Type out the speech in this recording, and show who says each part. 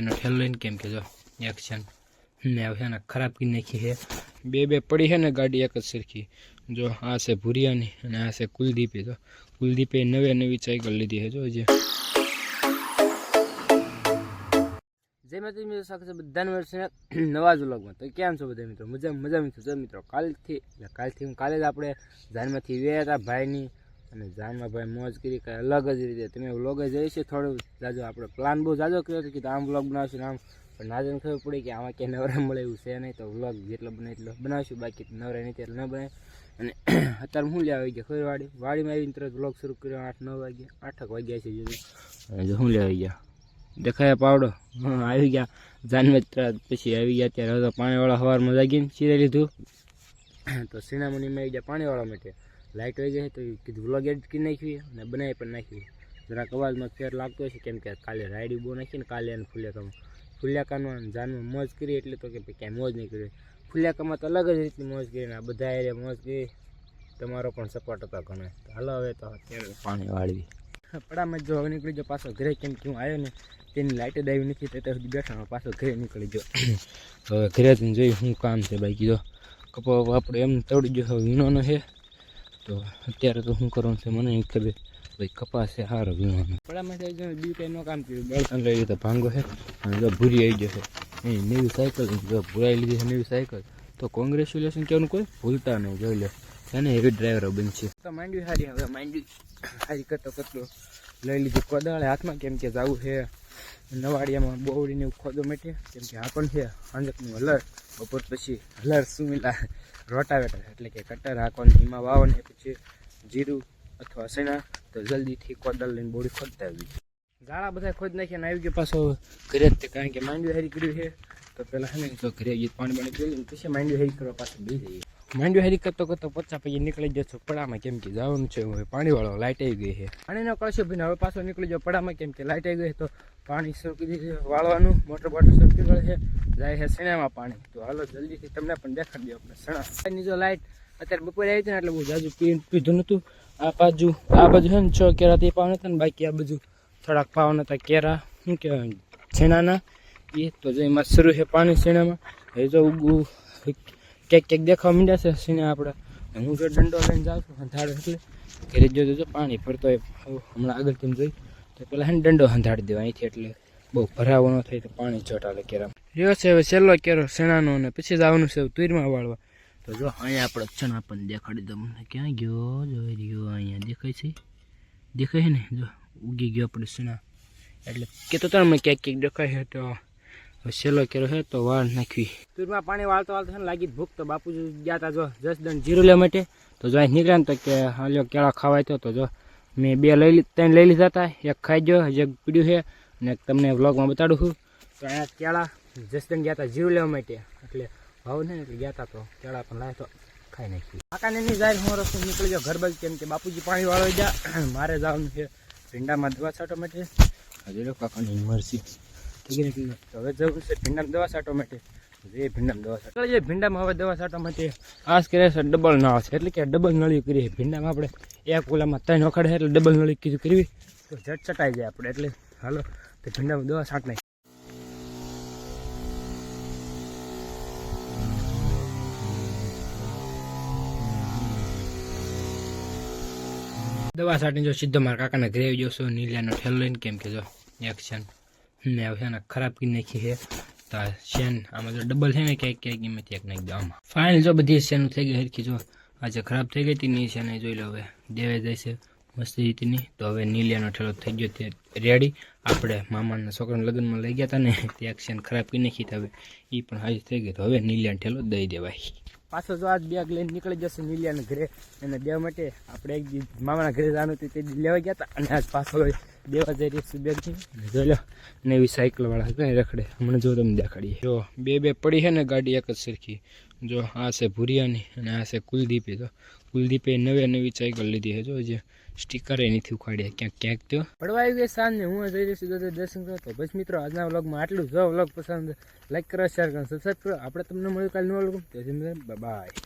Speaker 1: નીલિયાનો ઠેલો કેમ કે જો એક્શન ને હવે છે ને ખરાબ કરી નાખી છે. બે બે પડી છે ને ગાડી એક જ સરખી. જો, આ છે ભૂરિયાની અને આ છે કુલદીપે. જો, કુલદીપે નવે નવી સાયકલ લીધી છે. જો, જે જય માતાજી, મિત્રો સાથે છે બધાને વર્ષે નવા જ વ્લોગમાં. તો કેમ છો બધા મિત્રો? મજા મજા મિત્રો મિત્રો, કાલથી કાલથી કાલે જ આપણે જાનમાંથી વ્યા હતા, ભાઈની અને જાનમાં ભાઈ મોજ કરી કાંઈ અલગ જ રીતે. તમે વ્લોગ જ છે થોડું. જાજો આપણે પ્લાન બહુ જાજો કર્યો હતો કે આમ વ્લોગ બનાવશું આમ. પણ નાજન ખબર પડી કે આમાં ક્યાંય નવરા મળે એવું છે નહીં. તો વ્લોગ જેટલો બને એટલો બનાવશું, બાકી નવરા નહીં એટલે ન બને અને અત્યારે હું લે આવી ગયા ખબર વાડી? વાડીમાં આવીને તરત વ્લોગ શરૂ કર્યો આઠ, નવ વાગ્યા. આઠક વાગ્યા છે જો હું લે આવી ગયા. દેખાય પાવડો. આવી ગયા. જાનવેત્રા પછી આવી ગયા ત્યારે પાણીવાળા સવારમાં જાગીને ચીરે લીધું. તો સિનામણીમાં આવી ગયા પાણીવાળા માટે. લાઇટ હોય જાય તો કીધું વ્લોગ એડિટ કરી નાખ્યું અને બનાવી પણ નાખ્યું જરાક અવાજમાં ફેર લાગતો હશે, કેમ કે કાલે રાયડી બહુ નાખીને કાલે અને ફુલિયાકામાં ફુલિયાકામાં જાનમાં મોજ કરી એટલે તો કે ક્યાંય મોજ નહીં કરી. ફુલિયાકામાં તો અલગ જ રીતની મોજ કરીને આ બધા એરિયા મોજ કરી. તમારો પણ સપોર્ટ હતો ઘણો. હાલો હવે તો પાણી વાળવી. પડામાં જો નીકળી ગયો પાછો ઘરે, કેમ કે હું આવ્યો ને તેની લાઇટ જ આવી નથી, તે સુધી બેઠા પાછો ઘરે નીકળી ગયો. હવે ઘરે જઈને જોઈ શું કામ છે, ભાઈ કીધો. કપો આપણે એમ તોડી ગયો વીણોનો છે. તો અત્યારે તો શું કરવાનું છે? મને ખબર ભાઈ કપાસ છે સારો વીણવાનો પડામાં થઈ ગયો બી કંઈ કામ કર્યું. બળતણ લઈ લીધો ભાંગો છે. અને જો ભૂરી આવી ગયો છે. એ નવી સાયકલ જો ભૂરાઈ લીધી છે નવી સાયકલ તો કોંગ્રેચ્યુલેશન કહેવાનું કોઈ? ભૂલતા નહીં જોઈ લે. એને એવી ડ્રાઈવરો બનશે તો માંડવી સારી હવે માંડવી સારી કરતો કરતો લઈ લીધું. કોદાળે હાથમાં કેમ કે જવું છે. નવાડિયામાં બોવડીને એવું ખોદો મેટે કેમ કે આ પણ છે અંજકનું હલર. બપોર પછી હલર સુમિલા રોટાવેટર એટલે કે કટર હાંકવાનું એમાં વાવને પછી જીરું અથવા સણા તો જલ્દીથી કોદળ લઈને બોડી ખોદતા આવી ગાળા બધા ખોદ નાખ્યા આવી ગયો પાછો ઘરે જ કારણ કે માંડવી હારી કર્યું છે. તો પહેલાં હે ને તો ઘરે ગીત પાણી પાણી પી લઈને પછી માંડવી હારી કરવા પાછું બી જઈએ. માંડવી હારી કરતો કરતો પચા પછી નીકળી જશો પડામાં કેમ કે જવાનું છે, હવે પાણીવાળો લાઇટ આવી ગઈ છે. પાણીનો કળશો ભાઈ હવે પાછો નીકળી જાવ પડામાં કેમ કે લાઇટ આવી ગઈ તો પાણી સરકી કરી દીધું વાળવાનું, મોટર બોટર સરકી વળે છે, જાય છે સણામાં પાણી. તો હાલો જલ્દીથી તમને પણ દેખાડી દો આપણે સણા જો લાઇટ અત્યારે બપોરે આવી હતી ને એટલે બહુ જાજુ પી પીધું નહોતું. આ બાજુ આ બાજુ છે ને, છ કેરાથી પાવન હતા ને, બાકી આ બાજુ થોડાક પાવન હતા કેરા, શું કહેવાય છેણાના એ તો જો એમાં શરૂ છે પાણી શેણામાં એ જો ઉગું ક્યાંક ક્યાંક દેખાવા માંડ્યા છે સીને આપણે. હું જો દંડો લઈને જાઉં છું ધાડ એટલે. ઘરે જોજો તો પાણી ફરતો હમણાં આગળથી જોઈ તો પેલા હે દંડો હંધાડી દેવા. અહીંથી એટલે બહુ ભરાવો ન થાય તો પાણી ચોટાલે કેરામ. રહ્યો છે હવે છેલ્લો કેરો શેણાનો અને પછી જવાનું છે તુરમાં વાળવા. તો જો અહીંયા આપણે ચણા પણ દેખાડી દઉં મને ક્યાં ગયો? જોઈ રહ્યો અહીંયા. દેખાય છે? દેખાય ને? જો, ઉગી ગયો આપણે શેણા એટલે કે તો તમે ક્યાંક ક્યાંક દેખાય છે તો છેલ્લો કેરો છે તો વાળ નાખવી. તુરમાં પાણી વાળતો વાળતો છે ને લાગી ભૂખ તો બાપુજી ગયા હતા જો દસ દંડ જીરું લેવા માટે. તો જો અહીં નીકળ્યા ને તો કે, હાલ્યો કેળા ખાવાય તો જો મેં બે લઈ ત્રણ લઈ લીધા હતા એક ખાઈ ગયો, એક પીડ્યું છે. અને તમને વ્લોગમાં બતાડું છું. તો અહીંયા કેળા જસદન ગયા હતા જીરું લેવા માટે. એટલે ભાવ ને એટલે ગયા હતા તો કેળા પણ લાવ્યા તો ખાઈ નાખ્યું. કાકાને નહીં જાય હું રસ્તો નીકળી ગયો ઘર બાજુ કેમ કે બાપુજી પાણી વાળો ગયા. મારે જવાનું છે ભીંડામાં દવા છાંટવા માટે હજી કાકાની મરસી હવે જવું છે ભીંડામાં દવા છાંટવા માટે. જે ભીંડામાં દવા છાંટવા. જે ભીંડામાં હવે દવા છાંટવા માટે આસ કરે છે ડબલ નાળ છે. એટલે કે ડબલ નળી કરીએ. ભીંડામાં આપણે એક ઓલામાં ત્રણ વખત એટલે ડબલ નળી કીધું કરવી. તો ઝટ ચટાઈ જાય આપણે. એટલે હાલો, તો ભીંડામાં દવા છાંટ નાખી દવા છાંટીને જો સીધો મારા કાકાના ઘરે આવી જશો નીલિયાનો ઠેલ લઈને, કેમ કે જો એક્શન ને હવે ને ખરાબ કરી નાખી છે. તો શેન, આમાં જો ડબલ છે ને ક્યાંક ક્યાંક એમાંથી એક નાખી દો આમાં. ફાઇનલ જો બધી શેન થઈ ગઈ હરખી, જો આજે ખરાબ થઈ ગઈ હતી ની શેને જોઈ લો હવે. દેવાઈ જાય છે, મસ્ત રીતની તો હવે નીલિયાનો ઠેલો થઈ ગયો તે રેડી આપણે મામાના છોકરાના લગ્નમાં લઈ ગયા હતા ને તે શેન ખરાબ કરી નાખી હવે. એ પણ હાજર થઈ ગઈ તો હવે નીલિયાનો ઠેલો દઈ દેવાય. પાછો જો આજ બેગ લઈને નીકળી જશે નીલિયાના ઘરે, એને દેવા માટે આપણે એક મામાના ઘરે જવાનું હતું, તે લેવા ગયા હતા અને આજ પાછો દેવા જઈ રહી છું બે જોઈ લો નવી સાયકલવાળા કઈ રખડે. હમણાં જો તમે દેખાડીએ જો, બે બે પડી છે ને, ગાડી એક જ સરખી. જો, આ છે ભૂરિયાની અને આ છે કુલદીપે. તો કુલદીપે નવે નવી સાયકલ લીધી છે. જો, જે સ્ટીકર નથી ઉખાડ્યા. ક્યાંક ક્યાંક તો. પડવા આવી ગઈ સાંજને હું જઈ રહ્યો છું દર્શન કરો તો બસ મિત્રો, આજના વ્લોગમાં આટલું જો. વ્લોગ પસંદ લાઈક કરો શેર કરો સબસ્ક્રાઈબ કરો. આપણે તમને મળ્યું કાલે નવા વ્લોગ બાય.